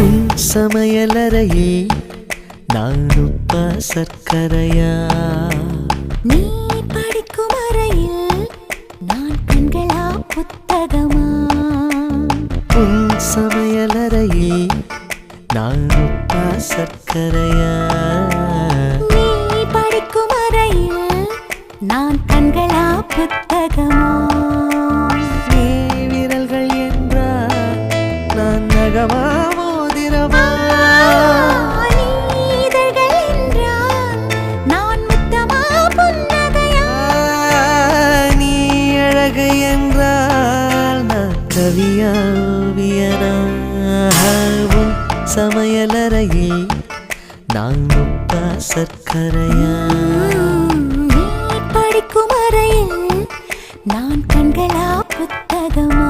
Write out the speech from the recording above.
உன் சமையலறையில் நான் உப்பா சர்க்கரையா? நீ படிக்கும் அறையில் நான் கண்களா புத்தகமா? உன் சமையலறையில் நான் உப்பா சர்க்கரையா? நீ படிக்கும் அறையில் நான் கண்களா புத்தகமா? நீ விரல்கள் என்றால் நான் நகமா? கவிதை என்றால் நான் கவியாவியனாகவும் சமையலறையில் நான் முட்டா சர்க்கரையா? படிக்கும் அறையில் நான் கண்களா புத்தகமா?